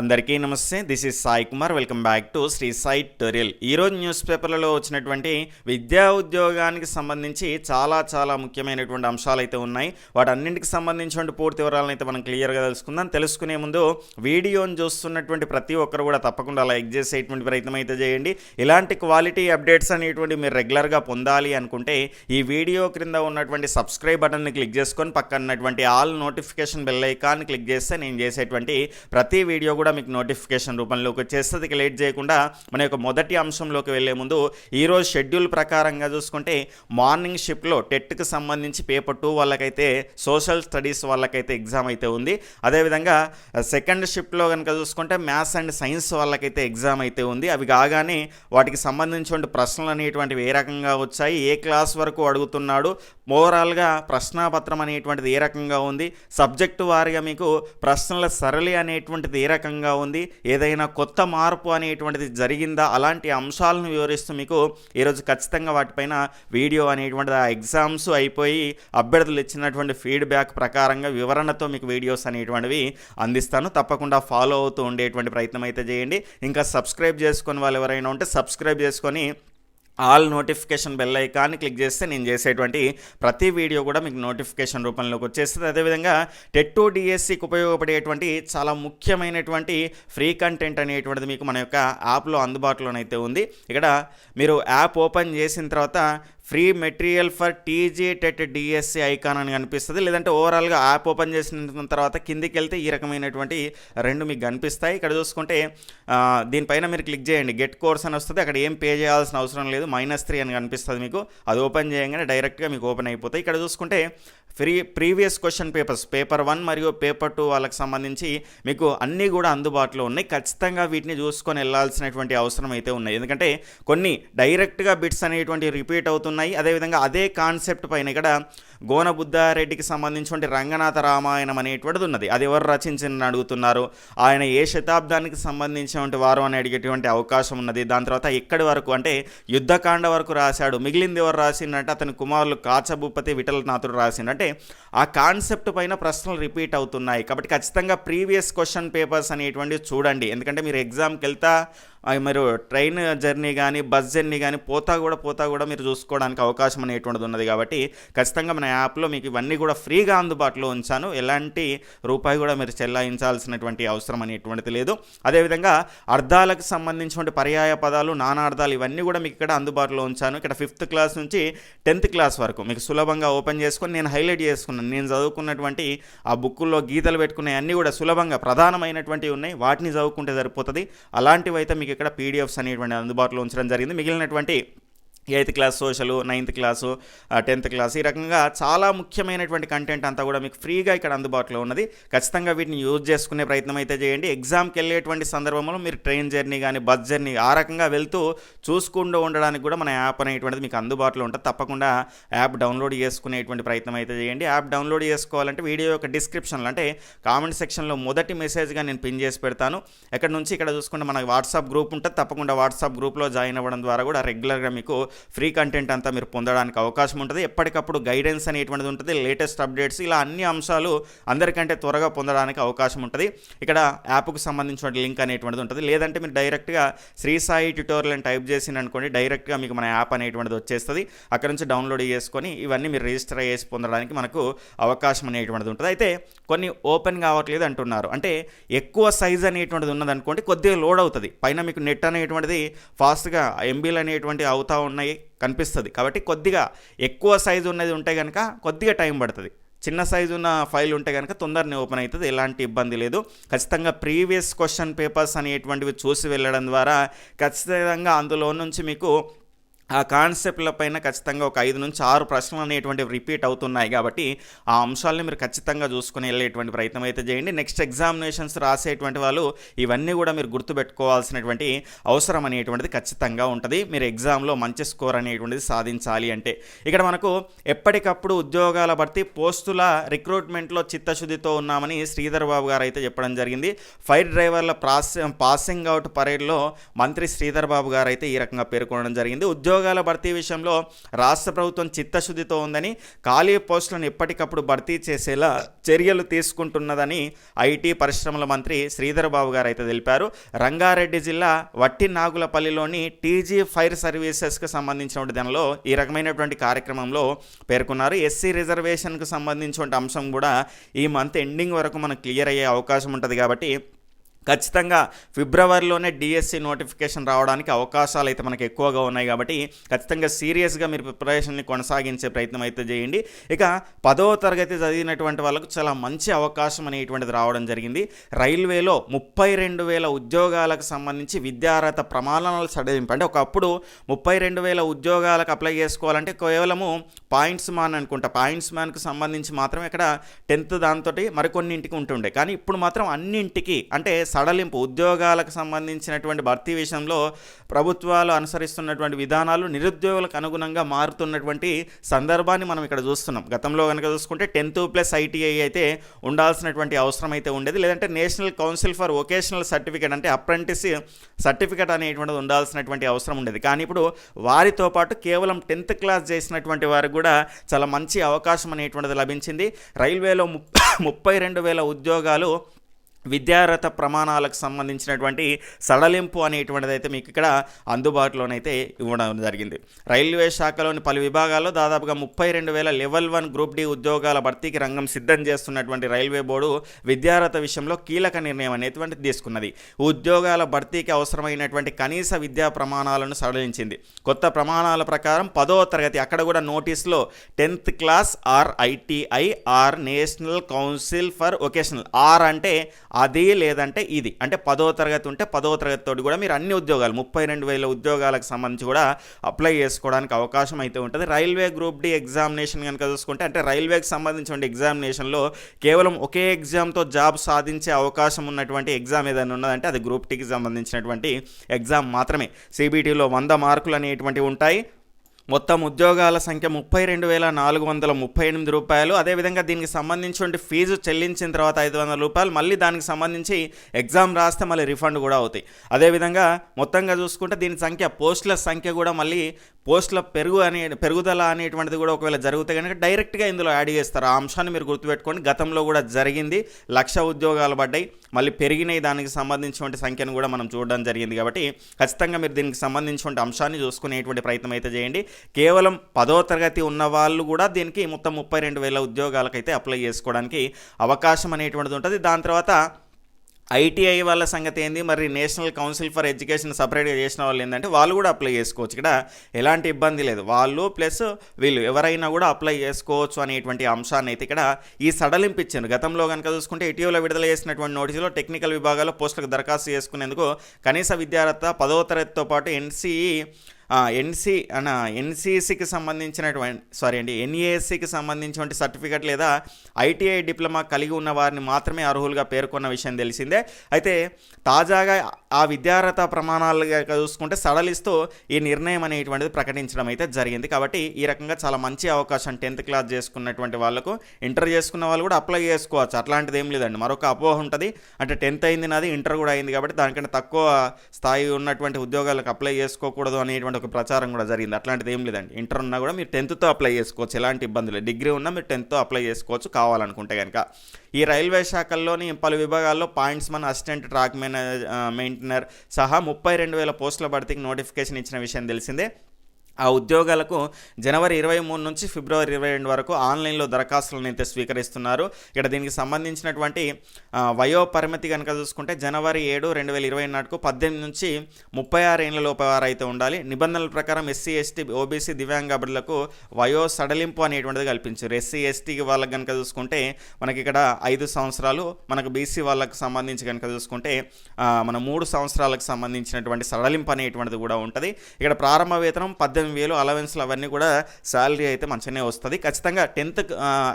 అందరికీ నమస్తే this is Sai Kumar. Welcome back to Shri Sai tutorial ఈరోజు news పేపర్లలో వచ్చినటువంటి విద్యా ఉద్యోగానికి సంబంధించి చాలా చాలా ముఖ్యమైనటువంటి అంశాలు అయితే ఉన్నాయి. వాటన్నింటికి సంబంధించినటువంటి పూర్తి వివరాలను అయితే మనం క్లియర్గా తెలుసుకుందాం. తెలుసుకునే ముందు వీడియోని చూస్తున్నటువంటి ప్రతి ఒక్కరు కూడా తప్పకుండా లైక్ చేసేటువంటి ప్రయత్నం అయితే చేయండి. ఇలాంటి క్వాలిటీ అప్డేట్స్ అనేటువంటి మీరు రెగ్యులర్గా పొందాలి అనుకుంటే ఈ వీడియో క్రింద ఉన్నటువంటి సబ్స్క్రైబ్ బటన్ని క్లిక్ చేసుకొని పక్కన ఉన్నటువంటి all notification bell icon click చేస్తే నేను చేసేటువంటి ప్రతి వీడియో కూడా మీకు నోటిఫికేషన్ రూపంలోకి వచ్చేస్తుంది. ఇక లేట్ చేయకుండా మన యొక్క మొదటి అంశంలోకి వెళ్ళే ముందు ఈరోజు షెడ్యూల్ ప్రకారంగా చూసుకుంటే మార్నింగ్ షిఫ్ట్లో టెట్కి సంబంధించి పేపర్ టూ వాళ్ళకైతే సోషల్ స్టడీస్ వాళ్ళకైతే ఎగ్జామ్ అయితే ఉంది. అదేవిధంగా సెకండ్ షిఫ్ట్లో కనుక చూసుకుంటే మ్యాథ్స్ అండ్ సైన్స్ వాళ్ళకైతే ఎగ్జామ్ అయితే ఉంది. అవి కాగానే వాటికి సంబంధించిన ప్రశ్నలు అనేటువంటివి ఏ రకంగా వచ్చాయి ఏ క్లాస్ వరకు అడుగుతున్నాడు ఓవరాల్గా ప్రశ్నాపత్రం అనేటువంటిది ఏ రకంగా ఉంది సబ్జెక్టు వారిగా మీకు ప్రశ్నల సరళి అనేటువంటిది ఏ రకంగా ఉంది? ఏదైనా కొత్త మార్పు అనేటువంటిది జరిగిందా? అలాంటి అంశాలను వివరిస్తూ మీకు ఈరోజు ఖచ్చితంగా వాటిపైన వీడియో అనేటువంటిది ఆ ఎగ్జామ్స్ అయిపోయి అభ్యర్థులు ఇచ్చినటువంటి ఫీడ్బ్యాక్ ప్రకారంగా వివరణతో మీకు వీడియోస్ అనేటువంటివి అందిస్తాను. తప్పకుండా ఫాలో అవుతూ ఉండేటువంటి ప్రయత్నం అయితే చేయండి. ఇంకా సబ్స్క్రైబ్ చేసుకుని వాళ్ళు ఎవరైనా ఉంటే సబ్స్క్రైబ్ చేసుకొని ఆల్ నోటిఫికేషన్ బెల్ ఐకాన్ని క్లిక్ చేస్తే నేను చేసేటువంటి ప్రతి వీడియో కూడా మీకు నోటిఫికేషన్ రూపంలోకి వచ్చేస్తుంది. అదేవిధంగా టెట్టు డిఎస్సికి ఉపయోగపడేటువంటి చాలా ముఖ్యమైనటువంటి ఫ్రీ కంటెంట్ అనేటువంటిది మీకు మన యొక్క యాప్లో అందుబాటులోనైతే ఉంది. ఇక్కడ మీరు యాప్ ఓపెన్ చేసిన తర్వాత free material for TG TET DSC icon అని కనిపిస్తుంది. లేదంటే ఓవరాల్గా యాప్ ఓపెన్ చేసిన తర్వాత కిందికి వెళ్తే ఈ రకమైనటువంటి రెండు మీకు కనిపిస్తాయి. ఇక్కడ చూసుకుంటే దీనిపైన మీరు క్లిక్ చేయండి. గెట్ కోర్స్ అని వస్తుంది. అక్కడ ఏం పే చేయాల్సిన అవసరం లేదు. మైనస్ త్రీ అని కనిపిస్తుంది మీకు. అది ఓపెన్ చేయగానే డైరెక్ట్గా మీకు ఓపెన్ అయిపోతాయి. ఇక్కడ చూసుకుంటే free previous question papers paper one మరియు పేపర్ టూ వాళ్ళకి సంబంధించి మీకు అన్నీ కూడా అందుబాటులో ఉన్నాయి. ఖచ్చితంగా వీటిని చూసుకొని వెళ్ళాల్సినటువంటి అవసరం అయితే ఉన్నాయి. ఎందుకంటే కొన్ని డైరెక్ట్గా బిట్స్ అనేటువంటి రిపీట్ అవుతున్నాయి అదేవిధంగా అదే కాన్సెప్ట్ పైన ఇక్కడ గోనబుద్ధారెడ్డికి సంబంధించిన రంగనాథ రామాయణం అనేటువంటిది ఉన్నది. అది ఎవరు రచించిన అడుగుతున్నారు? ఆయన ఏ శతాబ్దానికి సంబంధించినటువంటి వారు అని అడిగేటువంటి అవకాశం ఉన్నది. దాని తర్వాత ఎక్కడి వరకు అంటే యుద్ధకాండ వరకు రాశాడు. మిగిలింది ఎవరు రాసిందంటే అతని కుమారులు కాచభూపతి విఠలనాథుడు రాసిండు. అంటే ఆ కాన్సెప్ట్ పైన ప్రశ్నలు రిపీట్ అవుతున్నాయి. కాబట్టి ఖచ్చితంగా ప్రీవియస్ క్వశ్చన్ పేపర్స్ అనేటువంటివి చూడండి. ఎందుకంటే మీరు ఎగ్జామ్కి వెళ్తా మీరు ట్రైన్ జర్నీ కానీ బస్ జర్నీ కానీ పోతా కూడా పోతా కూడా మీరు చూసుకోవడానికి అవకాశం అనేటువంటిది ఉన్నది కాబట్టి ఖచ్చితంగా మన యాప్లో మీకు ఇవన్నీ కూడా ఫ్రీగా అందుబాటులో ఉంచాను. ఎలాంటి రూపాయి కూడా మీరు చెల్లాయించాల్సినటువంటి అవసరం అనేటువంటిది లేదు. అదేవిధంగా అర్థాలకు సంబంధించినటువంటి పర్యాయ పదాలు నానార్థాలు ఇవన్నీ కూడా మీకు ఇక్కడ అందుబాటులో ఉంచాను. ఇక్కడ ఫిఫ్త్ క్లాస్ నుంచి టెన్త్ క్లాస్ వరకు మీకు సులభంగా ఓపెన్ చేసుకొని నేను హైలైట్ చేసుకున్నాను. నేను చదువుకున్నటువంటి ఆ బుక్కుల్లో గీతలు పెట్టుకునే అన్నీ కూడా సులభంగా ప్రధానమైనటువంటివి ఉన్నాయి. వాటిని చదువుకుంటే సరిపోతుంది. అలాంటివి అయితే మీకు ఇక్కడ పీడిఎఫ్స్ అనేటువంటి అందుబాటులో ఉంచడం జరిగింది. మిగిలినటువంటి eighth class social ninth class tenth class ఈ రకంగా చాలా ముఖ్యమైనటువంటి కంటెంట్ అంతా కూడా మీకు ఫ్రీగా ఇక్కడ అందుబాటులో ఉన్నది. ఖచ్చితంగా వీటిని యూజ్ చేసుకునే ప్రయత్నం అయితే చేయండి. ఎగ్జామ్కి వెళ్ళేటువంటి సందర్భంలో మీరు ట్రైన్ జర్నీ కానీ బస్ జర్నీ ఆ రకంగా వెళ్తూ చూసుకుంటూ ఉండడానికి కూడా మన యాప్ అనేటువంటిది మీకు అందుబాటులో ఉంటుంది. తప్పకుండా యాప్ డౌన్లోడ్ చేసుకునేటువంటి ప్రయత్నం అయితే చేయండి. యాప్ డౌన్లోడ్ చేసుకోవాలంటే వీడియో యొక్క డిస్క్రిప్షన్లో అంటే కామెంట్ సెక్షన్లో మొదటి మెసేజ్గా నేను పిన్ చేసి పెడతాను. ఎక్కడ నుంచి ఇక్కడ చూసుకుంటే మనకి వాట్సాప్ గ్రూప్ ఉంటుంది. తప్పకుండా వాట్సాప్ గ్రూప్లో జాయిన్ అవ్వడం ద్వారా కూడా రెగ్యులర్గా మీకు ఫ్రీ కంటెంట్ అంతా మీరు పొందడానికి అవకాశం ఉంటుంది. ఎప్పటికప్పుడు గైడెన్స్ అనేటువంటిది ఉంటుంది. లేటెస్ట్ అప్డేట్స్ ఇలా అన్ని అంశాలు అందరికంటే త్వరగా పొందడానికి అవకాశం ఉంటుంది. ఇక్కడ యాప్కు సంబంధించిన లింక్ అనేటువంటిది ఉంటుంది. లేదంటే మీరు డైరెక్ట్గా శ్రీ సాయి ట్యూటోరియల్ అని టైప్ చేసిన అనుకోండి డైరెక్ట్గా మీకు మన యాప్ అనేటువంటిది వచ్చేస్తుంది. అక్కడ నుంచి డౌన్లోడ్ చేసుకొని ఇవన్నీ మీరు రిజిస్టర్ చేసి పొందడానికి మనకు అవకాశం అనేటువంటిది ఉంటుంది. అయితే కొన్ని ఓపెన్ కావట్లేదు అంటున్నారు. అంటే ఎక్కువ సైజ్ అనేటువంటిది ఉన్నదనుకోండి కొద్దిగా లోడ్ అవుతుంది. పైన మీకు నెట్ అనేటువంటిది ఫాస్ట్గా ఎంబీలు అనేటువంటి అవుతా ఉన్నాయి కనిపిస్తుంది. కాబట్టి కొద్దిగా ఎక్కువ సైజు ఉన్నది ఉంటే కనుక కొద్దిగా టైం పడుతుంది. చిన్న సైజు ఉన్న ఫైల్ ఉంటే కనుక తొందరనే ఓపెన్ అవుతుంది ఎలాంటి ఇబ్బంది లేదు. ఖచ్చితంగా ప్రీవియస్ క్వశ్చన్ పేపర్స్ అనేటువంటివి చూసి వెళ్ళడం ద్వారా ఖచ్చితంగా అందులో నుంచి మీకు ఆ కాన్సెప్ట్ల పైన ఖచ్చితంగా ఒక ఐదు నుంచి ఆరు ప్రశ్నలు అనేటువంటివి రిపీట్ అవుతున్నాయి కాబట్టి ఆ అంశాలని మీరు ఖచ్చితంగా చూసుకుని వెళ్ళేటువంటి ప్రయత్నం అయితే చేయండి. నెక్స్ట్ ఎగ్జామినేషన్స్ రాసేటువంటి వాళ్ళు ఇవన్నీ కూడా మీరు గుర్తుపెట్టుకోవాల్సినటువంటి అవసరం అనేటువంటిది ఖచ్చితంగా ఉంటుంది. మీరు ఎగ్జామ్లో మంచి స్కోర్ అనేటువంటిది సాధించాలి అంటే. ఇక్కడ మనకు ఎప్పటికప్పుడు ఉద్యోగాల భర్తీ పోస్టుల రిక్రూట్మెంట్లో చిత్తశుద్ధితో ఉన్నామని శ్రీధర్ బాబు గారు అయితే చెప్పడం జరిగింది. ఫైర్ డ్రైవర్ల ప్రాస్ పాసింగ్ అవుట్ పరేడ్లో మంత్రి శ్రీధర్ బాబు గారు అయితే ఈ రకంగా పేర్కొనడం జరిగింది. ఉద్యోగ ఉద్యోగాల భర్తీ విషయంలో రాష్ట్ర ప్రభుత్వం చిత్తశుద్ధితో ఉందని ఖాళీ పోస్టులను ఎప్పటికప్పుడు భర్తీ చేసేలా చర్యలు తీసుకుంటున్నదని ఐటీ పరిశ్రమల మంత్రి శ్రీధర్ బాబు గారు అయితే తెలిపారు. రంగారెడ్డి జిల్లా వట్టి నాగులపల్లిలోని టీజీ ఫైర్ సర్వీసెస్కి సంబంధించిన దానిలో ఈ రకమైనటువంటి కార్యక్రమంలో పేర్కొన్నారు. ఎస్సీ రిజర్వేషన్కు సంబంధించిన అంశం కూడా ఈ మంత్ ఎండింగ్ వరకు మనకు క్లియర్ అయ్యే అవకాశం ఉంటుంది కాబట్టి ఖచ్చితంగా ఫిబ్రవరిలోనే డిఎస్సి నోటిఫికేషన్ రావడానికి అవకాశాలు అయితే మనకు ఎక్కువగా ఉన్నాయి కాబట్టి ఖచ్చితంగా సీరియస్గా మీరు ప్రిపరేషన్ని కొనసాగించే ప్రయత్నం అయితే చేయండి. ఇక పదవ తరగతి చదివినటువంటి వాళ్ళకు చాలా మంచి అవకాశం అనేటువంటిది రావడం జరిగింది. రైల్వేలో ముప్పై రెండు వేల ఉద్యోగాలకు సంబంధించి విద్యార్హత ప్రమాణాలు సడలింపు అంటే ఒకప్పుడు ముప్పై రెండు వేల ఉద్యోగాలకు అప్లై చేసుకోవాలంటే కేవలము పాయింట్స్ మ్యాన్ అనుకుంటా. పాయింట్స్ మ్యాన్కి సంబంధించి మాత్రమే ఇక్కడ టెన్త్ దాంతో మరికొన్నింటికి ఉంటుండే. కానీ ఇప్పుడు మాత్రం అన్నింటికి అంటే సడలింపు ఉద్యోగాలకు సంబంధించినటువంటి భర్తీ విషయంలో ప్రభుత్వాలు అనుసరిస్తున్నటువంటి విధానాలు నిరుద్యోగులకు అనుగుణంగా మారుతున్నటువంటి సందర్భాన్ని మనం ఇక్కడ చూస్తున్నాం. గతంలో కనుక చూసుకుంటే టెన్త్ ప్లస్ ఐటీఐ అయితే ఉండాల్సినటువంటి అవసరం అయితే ఉండేది. లేదంటే national council for vocational certificate అంటే అప్రెంటిస్ సర్టిఫికేట్ అనేటువంటిది ఉండాల్సినటువంటి అవసరం ఉండేది. కానీ ఇప్పుడు వారితో పాటు కేవలం టెన్త్ క్లాస్ చేసినటువంటి వారికి కూడా చాలా మంచి అవకాశం అనేటువంటిది లభించింది. రైల్వేలో ముప్పై రెండు వేల ఉద్యోగాలు విద్యార్హత ప్రమాణాలకు సంబంధించినటువంటి సడలింపు అనేటువంటిది అయితే మీకు ఇక్కడ అందుబాటులోనైతే ఇవ్వడం జరిగింది. రైల్వే శాఖలోని పలు విభాగాల్లో దాదాపుగా ముప్పై రెండు వేల లెవెల్ వన్ గ్రూప్ డి ఉద్యోగాల భర్తీకి రంగం సిద్ధం చేస్తున్నటువంటి రైల్వే బోర్డు విద్యార్హత విషయంలో కీలక నిర్ణయం అనేటువంటి తీసుకున్నది. ఉద్యోగాల భర్తీకి అవసరమైనటువంటి కనీస విద్యా ప్రమాణాలను సడలించింది. కొత్త ప్రమాణాల ప్రకారం పదో తరగతి అక్కడ కూడా నోటీస్లో tenth class or ITI or national council for vocational. Or అంటే అది లేదంటే ఇది. అంటే పదో తరగతి ఉంటే పదో తరగతితోటి కూడా మీరు అన్ని ఉద్యోగాలు ముప్పై రెండు వేల ఉద్యోగాలకు సంబంధించి కూడా అప్లై చేసుకోవడానికి అవకాశం అయితే ఉంటుంది. రైల్వే గ్రూప్ డి ఎగ్జామినేషన్ కనుక చూసుకుంటే అంటే రైల్వేకి సంబంధించిన ఎగ్జామినేషన్లో కేవలం ఒకే ఎగ్జామ్తో జాబ్ సాధించే అవకాశం ఉన్నటువంటి ఎగ్జామ్ ఏదైనా ఉన్నదంటే అది గ్రూప్ టీకి సంబంధించినటువంటి ఎగ్జామ్ మాత్రమే. సిబిటీలో వంద మార్కులు అనేటువంటివి ఉంటాయి. మొత్తం ఉద్యోగాల సంఖ్య ముప్పై రెండు వేల నాలుగు వందల ముప్పై ఎనిమిది రూపాయలు. అదేవిధంగా దీనికి సంబంధించి ఫీజు చెల్లించిన తర్వాత ఐదు వందల రూపాయలు. మళ్ళీ దానికి సంబంధించి ఎగ్జామ్ రాస్తే మళ్ళీ రిఫండ్ కూడా అవుతాయి. అదేవిధంగా మొత్తంగా చూసుకుంటే దీని సంఖ్య పోస్టుల సంఖ్య కూడా మళ్ళీ పోస్టుల పెరుగు అనే పెరుగుదల అనేటువంటిది కూడా ఒకవేళ జరిగితే కనుక డైరెక్ట్గా ఇందులో యాడ్ చేస్తారు. ఆ అంశాన్ని మీరు గుర్తుపెట్టుకోండి. గతంలో కూడా జరిగింది. లక్ష ఉద్యోగాలు పడ్డాయి. మళ్ళీ పెరిగినాయి. దానికి సంబంధించినటువంటి సంఖ్యను కూడా మనం చూడడం జరిగింది. కాబట్టి ఖచ్చితంగా మీరు దీనికి సంబంధించినటువంటి అంశాన్ని చూసుకునేటువంటి ప్రయత్నం అయితే చేయండి. కేవలం పదో తరగతి ఉన్న వాళ్ళు కూడా దీనికి మొత్తం ముప్పై రెండు వేల ఉద్యోగాలకైతే అప్లై చేసుకోవడానికి అవకాశం అనేటువంటిది ఉంటుంది. దాని తర్వాత ఐటీఐ వాళ్ళ సంగతి ఏంది? మరి నేషనల్ కౌన్సిల్ ఫర్ ఎడ్యుకేషన్ సపరేట్గా చేసిన వాళ్ళు ఏంటంటే వాళ్ళు కూడా అప్లై చేసుకోవచ్చు. ఇక్కడ ఎలాంటి ఇబ్బంది లేదు. వాళ్ళు ప్లస్ వీళ్ళు ఎవరైనా కూడా అప్లై చేసుకోవచ్చు అనేటువంటి అంశాన్ని అయితే ఇక్కడ ఈ సడలింపు ఇచ్చారు. గతంలో కనుక చూసుకుంటే ఇటీవల విడుదల చేసినటువంటి నోటీసులో టెక్నికల్ విభాగాల్లో పోస్టులకు దరఖాస్తు చేసుకునేందుకు కనీస విద్యార్థి పదవ తరగతితో పాటు ఎన్సీఈ ఎన్సీ అన్న ఎన్సీసీకి సంబంధించినటువంటి సారీ అండి ఎన్ఏఎస్సికి సంబంధించినటువంటి సర్టిఫికెట్ లేదా ఐటీఐ డిప్లొమా కలిగి ఉన్న వారిని మాత్రమే అర్హులుగా పేర్కొన్న విషయం తెలిసిందే. అయితే తాజాగా ఆ విద్యార్హత ప్రమాణాలుగా చూసుకుంటే సడలిస్తూ ఈ నిర్ణయం అనేటువంటిది ప్రకటించడం అయితే జరిగింది. కాబట్టి ఈ రకంగా చాలా మంచి అవకాశం టెన్త్ క్లాస్ చేసుకున్నటువంటి వాళ్ళకు ఇంటర్ చేసుకున్న వాళ్ళు కూడా అప్లై చేసుకోవచ్చు. అట్లాంటిది ఏం లేదండి. మరొక అపోహ ఉంటుంది. అంటే టెన్త్ అయింది నాది ఇంటర్ కూడా అయింది కాబట్టి దానికంటే తక్కువ స్థాయి ఉన్నటువంటి ఉద్యోగాలకు అప్లై చేసుకోకూడదు అనేటువంటి ఒక ప్రచారం కూడా జరిగింది. అట్లాంటిది ఏం లేదండి. ఇంటర్ ఉన్నా కూడా మీరు టెన్త్తో అప్లై చేసుకోవచ్చు. ఎలాంటి ఇబ్బందులు డిగ్రీ ఉన్నా మీరు టెన్త్తో అప్లై చేసుకోవచ్చు కావాలనుకుంటే కనుక ఈ రైల్వే శాఖల్లోని పలు విభాగాల్లో పాయింట్స్ మన అసిస్టెంట్ ట్రాక్ మేనేజ్ మెయింటైనర్ సహా ముప్పై రెండు వేల పోస్టుల భర్తీకి నోటిఫికేషన్ ఇచ్చిన విషయం తెలిసిందే. ఆ ఉద్యోగాలకు జనవరి ఇరవై మూడు నుంచి ఫిబ్రవరి ఇరవై రెండు వరకు ఆన్లైన్లో దరఖాస్తులను అయితే స్వీకరిస్తున్నారు. ఇక్కడ దీనికి సంబంధించినటువంటి వయో పరిమితి కనుక చూసుకుంటే జనవరి ఏడు రెండు వేల ఇరవై నాటికి పద్దెనిమిది నుంచి ముప్పై ఆరు ఏళ్ళ లోపు వారు అయితే ఉండాలి. నిబంధనల ప్రకారం ఎస్సీ ఎస్టీ ఓబీసీ దివ్యాంగబడులకు వయో సడలింపు అనేటువంటిది కల్పించారు. ఎస్సీ ఎస్టీకి వాళ్ళకి కనుక చూసుకుంటే మనకి ఇక్కడ ఐదు సంవత్సరాలు మనకు బీసీ వాళ్ళకి సంబంధించి కనుక చూసుకుంటే మన మూడు సంవత్సరాలకు సంబంధించినటువంటి సడలింపు అనేటువంటిది కూడా ఉంటుంది. ఇక్కడ ప్రారంభ వేతనం పద్దెనిమిది పదిహేను వేలు అలవెన్స్లు అవన్నీ కూడా శాలరీ అయితే మంచిగానే వస్తుంది. ఖచ్చితంగా టెన్త్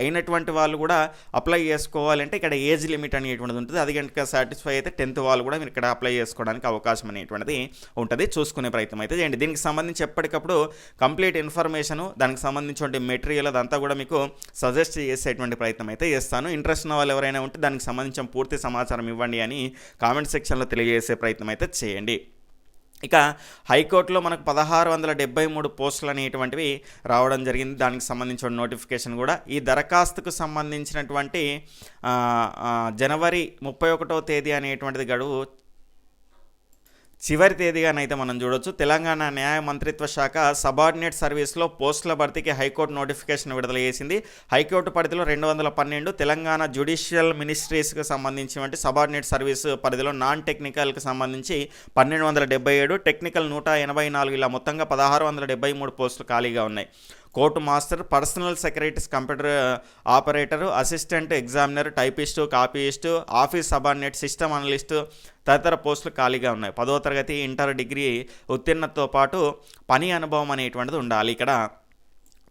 అయినటువంటి వాళ్ళు కూడా అప్లై చేసుకోవాలంటే ఇక్కడ ఏజ్ లిమిట్ అనేటువంటిది ఉంటుంది. అది కనుక సాటిస్ఫై అయితే టెన్త్ వాళ్ళు కూడా మీరు ఇక్కడ అప్లై చేసుకోవడానికి అవకాశం అనేటువంటిది ఉంటుంది. చూసుకునే ప్రయత్నం అయితే చేయండి. దీనికి సంబంధించి ఎప్పటికప్పుడు కంప్లీట్ ఇన్ఫర్మేషన్ దానికి సంబంధించిన మెటీరియల్ అదంతా కూడా మీకు సజెస్ట్ చేసేటువంటి ప్రయత్నం అయితే చేస్తాను. ఇంట్రెస్ట్ ఉన్న వాళ్ళు ఎవరైనా ఉంటే దానికి సంబంధించిన పూర్తి సమాచారం ఇవ్వండి అని కామెంట్ సెక్షన్లో తెలియజేసే ప్రయత్నం అయితే చేయండి. ఇక హైకోర్టులో మనకు పదహారు వందల డెబ్బై మూడు పోస్టులు అనేటువంటివి రావడం జరిగింది. దానికి సంబంధించిన నోటిఫికేషన్ కూడా. ఈ దరఖాస్తుకు సంబంధించినటువంటి జనవరి ముప్పై ఒకటో తేదీ అనేటువంటిది గడువు చివరి తేదీగానైతే మనం చూడొచ్చు. తెలంగాణ న్యాయ మంత్రిత్వ శాఖ సబార్డినేట్ సర్వీస్లో పోస్టుల భర్తీకి హైకోర్టు నోటిఫికేషన్ విడుదల చేసింది. హైకోర్టు పరిధిలో రెండు వందల పన్నెండు తెలంగాణ జ్యుడిషియల్ మినిస్ట్రీస్కి సంబంధించినటువంటి సబార్డినేట్ సర్వీస్ పరిధిలో నాన్ టెక్నికల్కి సంబంధించి పన్నెండు వందల డెబ్బై ఏడు టెక్నికల్ నూట ఎనభై నాలుగు ఇలా మొత్తంగా పదహారు వందల డెబ్బై మూడు పోస్టులు ఖాళీగా ఉన్నాయి. Court master personal secretaries computer operator assistant examiner typist copyist office subordinate system analyst తదితర పోస్టులు ఖాళీగా ఉన్నాయి. పదో తరగతి ఇంటర్ డిగ్రీ ఉత్తీర్ణతతో పాటు పని అనుభవం అనేటువంటిది ఉండాలి ఇక్కడ.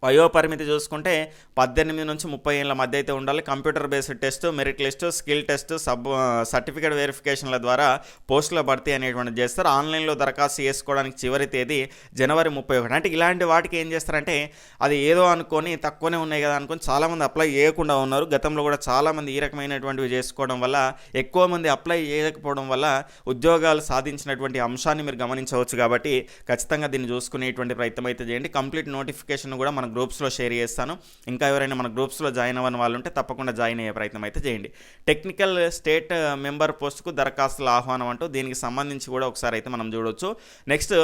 వయోపరిమితి చూసుకుంటే పద్దెనిమిది నుంచి ముప్పై ఏళ్ళ మధ్య అయితే ఉండాలి. Computer based test merit list skill test sub certificate వెరిఫికేషన్ల ద్వారా పోస్టుల భర్తీ అనేటువంటిది చేస్తారు. ఆన్లైన్లో దరఖాస్తు చేసుకోవడానికి చివరి తేదీ జనవరి ముప్పై ఒకటి. అంటే ఇలాంటి వాటికి ఏం చేస్తారంటే అది ఏదో అనుకొని తక్కువనే ఉన్నాయి కదా అనుకొని చాలామంది అప్లై చేయకుండా ఉన్నారు. గతంలో కూడా చాలామంది ఈ రకమైనటువంటివి చేసుకోవడం వల్ల ఎక్కువ మంది అప్లై చేయకపోవడం వల్ల ఉద్యోగాలు సాధించినటువంటి అంశాన్ని మీరు గమనించవచ్చు కాబట్టి ఖచ్చితంగా దీన్ని చూసుకునేటువంటి ప్రయత్నం అయితే చేయండి. కంప్లీట్ నోటిఫికేషన్ కూడా మనం గ్రూప్స్లో షేర్ చేస్తాను. ఇంకా ఎవరైనా మన గ్రూప్స్లో జాయిన్ అవ్వని వాళ్ళు ఉంటే తప్పకుండా జాయిన్ అయ్యే ప్రయత్నం అయితే చేయండి. టెక్నికల్ స్టేట్ మెంబర్ పోస్ట్కు దరఖాస్తుల ఆహ్వానం అంటూ దీనికి సంబంధించి కూడా ఒకసారి అయితే మనం చూడొచ్చు. నెక్స్ట్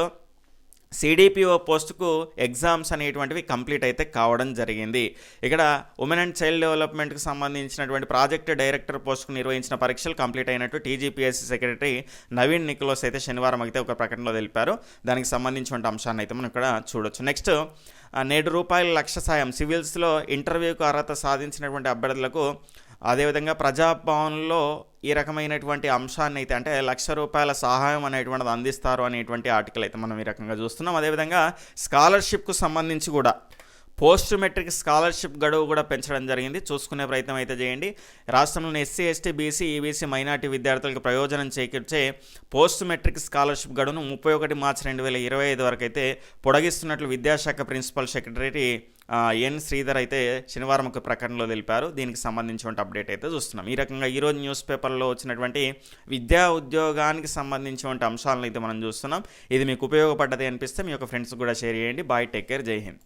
సిడిపిఓ పోస్టుకు ఎగ్జామ్స్ అనేటువంటివి కంప్లీట్ అయితే కావడం జరిగింది. ఇక్కడ ఉమెన్ అండ్ చైల్డ్ డెవలప్మెంట్కి సంబంధించినటువంటి ప్రాజెక్ట్ డైరెక్టర్ పోస్టుకు నిర్వహించిన పరీక్షలు కంప్లీట్ అయినట్టు టీజీపీఎస్సీ సెక్రటరీ నవీన్ నికోలస్ అయితే శనివారం అయితే ఒక ప్రకటనలో తెలిపారు. దానికి సంబంధించిన అంశాన్ని అయితే మనం ఇక్కడ చూడొచ్చు. నెక్స్ట్ నేడు రూపాయల లక్ష సాయం. సివిల్స్లో ఇంటర్వ్యూకు అర్హత సాధించినటువంటి అభ్యర్థులకు అదేవిధంగా ప్రజాభవన్లో ఈ రకమైనటువంటి అంశాన్ని అయితే అంటే లక్ష రూపాయల సహాయం అనేటువంటిది అందిస్తారు అనేటువంటి ఆర్టికల్ అయితే మనం ఈ రకంగా చూస్తున్నాం. అదేవిధంగా స్కాలర్షిప్కు సంబంధించి కూడా పోస్ట్ మెట్రిక్ స్కాలర్షిప్ గడువు కూడా పెంచడం జరిగింది. చూసుకునే ప్రయత్నం అయితే చేయండి. రాష్ట్రంలోని SC ST BC EBC minority విద్యార్థులకు ప్రయోజనం చేకూర్చే పోస్ట్ మెట్రిక్ స్కాలర్షిప్ గడువును ముప్పై ఒకటి మార్చి రెండు వేల ఇరవై ఐదు వరకు అయితే పొడిగిస్తున్నట్లు విద్యాశాఖ ప్రిన్సిపల్ సెక్రటరీ ఎన్ శ్రీధర్ అయితే శనివారం ఒక ప్రకటనలో తెలిపారు. దీనికి సంబంధించిన అప్డేట్ అయితే చూస్తున్నాం. ఈ రకంగా ఈరోజు న్యూస్ పేపర్లో వచ్చినటువంటి విద్యా ఉద్యోగానికి సంబంధించిన అంశాలను అయితే మనం చూస్తున్నాం. ఇది మీకు ఉపయోగపడ్డది అనిపిస్తే మీ యొక్క ఫ్రెండ్స్ కూడా షేర్ చేయండి. Bye take care. Jai Hind.